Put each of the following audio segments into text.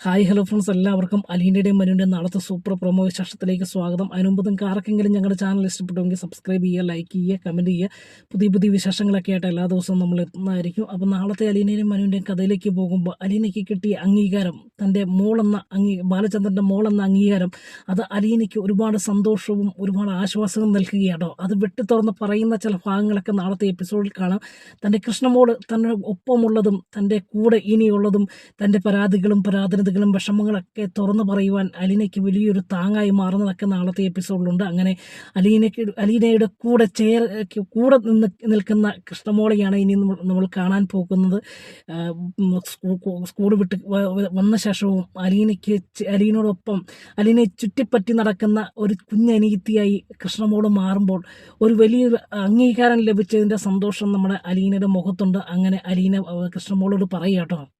Hi hello friends എല്ലാവർക്കും അലീന്റെയും മനുവിന്റെ നാളത്തെ സൂപ്പർ പ്രൊമോ വിശേഷത്തിലേക്ക് സ്വാഗതം. അതിനുമുമ്പ് കാർക്കെങ്കിലും ഞങ്ങളുടെ ചാനൽ ഇഷ്ടപ്പെട്ടുവെങ്കിൽ സബ്സ്ക്രൈബ് ചെയ്യുക ലൈക്ക് ചെയ്യുക കമന്റ് ചെയ്യുക. പുതിയ പുതിയ വിശേഷങ്ങളൊക്കെ ആയിട്ട് എല്ലാ ദിവസവും നമ്മൾ എത്തുന്നതായിരിക്കും. അപ്പോൾ നാളത്തെ അലീനയും മനുവിന്റെയും കഥയിലേക്ക് പോകുമ്പോൾ അലീനയ്ക്ക് കിട്ടിയ അംഗീകാരം തന്റെ മോളെന്ന അംഗീ ബാലചന്ദ്രന്റെ മോളെന്ന അംഗീകാരം അത് അലീനയ്ക്ക് ഒരുപാട് സന്തോഷവും ഒരുപാട് ആശ്വാസവും നൽകുകയാണോ അത് വെട്ടിത്തുറന്ന് പറയുന്ന ചില ഭാഗങ്ങളൊക്കെ നാളത്തെ എപ്പിസോഡിൽ കാണാം. തന്റെ കൃഷ്ണമോൾ തന്റെ ഒപ്പമുള്ളതും തന്റെ കൂടെ ഇനിയുള്ളതും തന്റെ പരാതികളും പരാധനതകളും വിഷമങ്ങളൊക്കെ തുറന്നു പറയുവാൻ അലീനയ്ക്ക് വലിയൊരു താങ്ങായി മാറുന്നതൊക്കെ നാളത്തെ എപ്പിസോഡിലുണ്ട്. അങ്ങനെ അലീനയ്ക്ക് അലീനയുടെ കൂടെ ചേർ കൂടെ നിന്ന് നിൽക്കുന്ന കൃഷ്ണമോളെയാണ് ഇനി നമ്മൾ കാണാൻ പോകുന്നത്. സ്കൂൾ വിട്ട് വന്ന ശേഷവും അലീനയ്ക്ക് അലീനോടൊപ്പം അലീനയെ ചുറ്റിപ്പറ്റി നടക്കുന്ന ഒരു കുഞ്ഞനീതിയായി കൃഷ്ണമോൾ മാറുമ്പോൾ ഒരു വലിയൊരു അംഗീകാരം ലഭിച്ചതിന്റെ സന്തോഷം നമ്മുടെ അലീനയുടെ മുഖത്തുണ്ട്. അങ്ങനെ അലീന കൃഷ്ണമോളോട് പറയുക കേട്ടോ.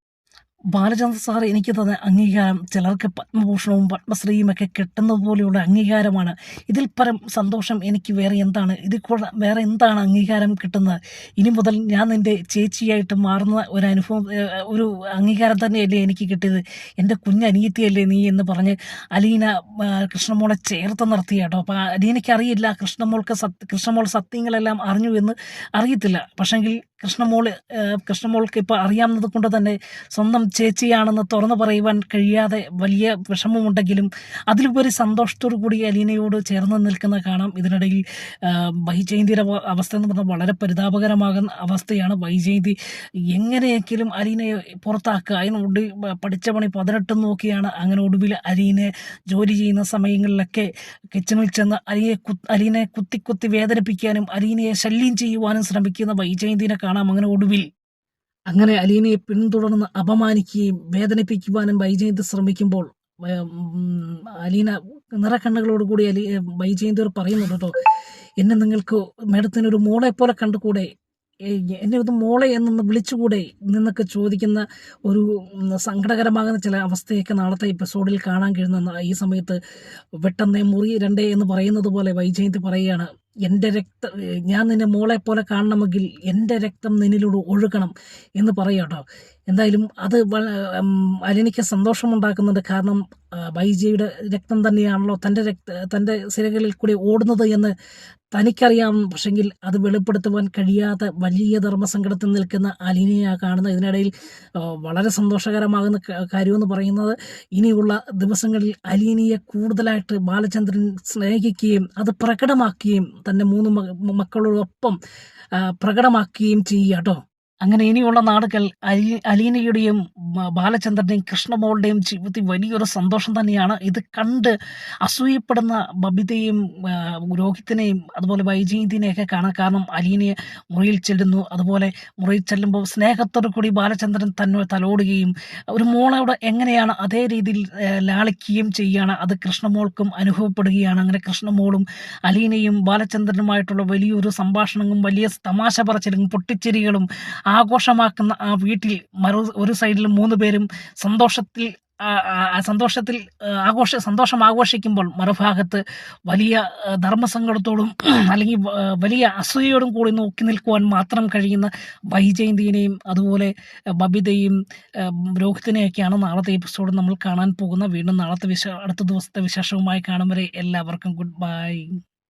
ബാലചന്ദ്ര സാർ എനിക്ക് തന്ന അംഗീകാരം ചിലർക്ക് പത്മഭൂഷണവും പത്മശ്രീയും ഒക്കെ കിട്ടുന്ന പോലെയുള്ള അംഗീകാരമാണ്. ഇതിൽ പരം സന്തോഷം എനിക്ക് വേറെ എന്താണ്? ഇതിൽ കൂടെ വേറെ എന്താണ് അംഗീകാരം കിട്ടുന്നത്? ഇനി മുതൽ ഞാൻ നിന്റെ ചേച്ചിയായിട്ട് മാറുന്ന ഒരു അനുഭവം ഒരു അംഗീകാരം തന്നെയല്ലേ എനിക്ക് കിട്ടിയത്? എന്റെ കുഞ്ഞനിയത്തിയല്ലേ നീ എന്ന് പറഞ്ഞ് അലീന കൃഷ്ണമോളെ ചേർത്ത് നിർത്തി കേട്ടോ. അപ്പോൾ അലീനയ്ക്ക് അറിയില്ല കൃഷ്ണമോൾക്ക് സത്യ കൃഷ്ണമോൾ സത്യങ്ങളെല്ലാം അറിഞ്ഞു എന്ന് അറിയത്തില്ല. പക്ഷെങ്കിൽ കൃഷ്ണമോൾ കൃഷ്ണമോൾക്ക് ഇപ്പോൾ അറിയാവുന്നത് കൊണ്ട് തന്നെ സ്വന്തം ചേച്ചിയാണെന്ന് തുറന്നു പറയുവാൻ കഴിയാതെ വലിയ വിഷമമുണ്ടെങ്കിലും അതിലുപരി സന്തോഷത്തോടു കൂടി അലീനയോട് ചേർന്ന് നിൽക്കുന്ന കാണാം. ഇതിനിടയിൽ വൈജയന്തിയുടെ അവസ്ഥ എന്ന് പറഞ്ഞാൽ വളരെ പരിതാപകരമാകുന്ന അവസ്ഥയാണ് വൈജയന്തി. എങ്ങനെയെങ്കിലും അലീനയെ പുറത്താക്കുക. അതിനൊടി പഠിച്ച പണി പതിനെട്ട് നോക്കിയാണ് അങ്ങനെ ഒടുവിൽ അലീനെ ജോലി ചെയ്യുന്ന സമയങ്ങളിലൊക്കെ കിച്ചണിൽ ചെന്ന് അലിയെ കു അലീനെ കുത്തി കുത്തി വേദനിപ്പിക്കാനും അലീനയെ ശല്യം ചെയ്യുവാനും ശ്രമിക്കുന്ന വൈജയന്തിനെ കാണാം അങ്ങനെ ഒടുവിൽ. അങ്ങനെ അലീനയെ പിന്തുടർന്ന് അപമാനിക്കുകയും വേദനിപ്പിക്കുവാനും ബൈജയന്ത് ശ്രമിക്കുമ്പോൾ അലീന നിറക്കണ്ണുകളോട് കൂടി അലി വൈജയന്തിയോട് പറയുന്നുണ്ട് കേട്ടോ എന്നെ നിങ്ങൾക്ക് മേഡത്തിന് ഒരു മോളെ പോലെ കണ്ടുകൂടെ? എന്നെ ഒരു മോളെ എന്നൊന്ന് വിളിച്ചുകൂടെ? നിന്നൊക്കെ ചോദിക്കുന്ന ഒരു സങ്കടകരമാകുന്ന ചില അവസ്ഥയൊക്കെ നാളത്തെ എപ്പിസോഡിൽ കാണാൻ കഴിയുന്ന ഈ സമയത്ത് വെട്ടന്നേ മുറി രണ്ടേ എന്ന് പറയുന്നത് പോലെ വൈജയന്തി പറയുകയാണ്. എന്റെ രക്തം ഞാൻ നിന്നെ മോളെ പോലെ കാണണമെങ്കിൽ എന്റെ രക്തം നിന്നിലൂടെ ഒഴുകണം എന്ന് പറയാം കേട്ടോ. എന്തായാലും അത് അലിനിക്ക് സന്തോഷമുണ്ടാക്കുന്നുണ്ട് കാരണം ബൈജിയുടെ രക്തം തന്നെയാണല്ലോ തന്റെ രക്ത തന്റെ സിരകളിൽ കൂടി ഓടുന്നത് എന്ന് തനിക്കറിയാം. പക്ഷെങ്കിൽ അത് വെളിപ്പെടുത്തുവാൻ കഴിയാത്ത വലിയ ധർമ്മസങ്കടത്തിൽ നിൽക്കുന്ന അലീനയെ കാണുന്ന ഇതിനിടയിൽ വളരെ സന്തോഷകരമാകുന്ന കാര്യമെന്ന് പറയുന്നത് ഇനിയുള്ള ദിവസങ്ങളിൽ അലീനയെ കൂടുതലായിട്ട് ബാലചന്ദ്രൻ സ്നേഹിക്കുകയും അത് പ്രകടമാക്കുകയും തന്റെ മൂന്ന് മക്കളോടൊപ്പം പ്രകടമാക്കുകയും ചെയ്യുക കേട്ടോ. അങ്ങനെ ഇനിയുള്ള നാടുകൾ അലി അലീനയുടെയും ബാലചന്ദ്രന്റെയും കൃഷ്ണമോളുടെയും ജീവിതത്തിൽ വലിയൊരു സന്തോഷം തന്നെയാണ്. ഇത് കണ്ട് അസൂയപ്പെടുന്ന ബബിതയും രോഹിത്തിനെയും അതുപോലെ വൈജയന്തിനെയൊക്കെ കാണാൻ കാരണം അലീനയെ മുറിയിൽ ചെല്ലുന്നു. അതുപോലെ മുറിയിൽ ചെല്ലുമ്പോൾ സ്നേഹത്തോടു കൂടി ബാലചന്ദ്രൻ തന്നെ തലോടുകയും ഒരു മോളോട് എങ്ങനെയാണ് അതേ രീതിയിൽ ലാളിക്കുകയും ചെയ്യുകയാണ്. അത് കൃഷ്ണമോൾക്കും അനുഭവപ്പെടുകയാണ്. അങ്ങനെ കൃഷ്ണമോളും അലീനയും ബാലചന്ദ്രനുമായിട്ടുള്ള വലിയൊരു സംഭാഷണങ്ങളും വലിയ തമാശ പറച്ചിലും പൊട്ടിച്ചിരികളും ആഘോഷമാക്കുന്ന ആ വീട്ടിൽ മറു ഒരു സൈഡിൽ മൂന്ന് പേരും സന്തോഷത്തിൽ സന്തോഷത്തിൽ ആഘോഷ സന്തോഷം ആഘോഷിക്കുമ്പോൾ മറുഭാഗത്ത് വലിയ ധർമ്മസങ്കടത്തോടും അല്ലെങ്കിൽ വലിയ അസൂയയോടും കൂടി നോക്കി നിൽക്കുവാൻ മാത്രം കഴിയുന്ന വൈജയന്തിനെയും അതുപോലെ ബബിതയും രോഹിത്തിനെയൊക്കെയാണ് നാളത്തെ എപ്പിസോഡ് നമ്മൾ കാണാൻ പോകുന്ന വീണ്ടും നാളത്തെ വിശ അടുത്ത ദിവസത്തെ വിശേഷവുമായി കാണും വരെ എല്ലാവർക്കും ഗുഡ് ബൈ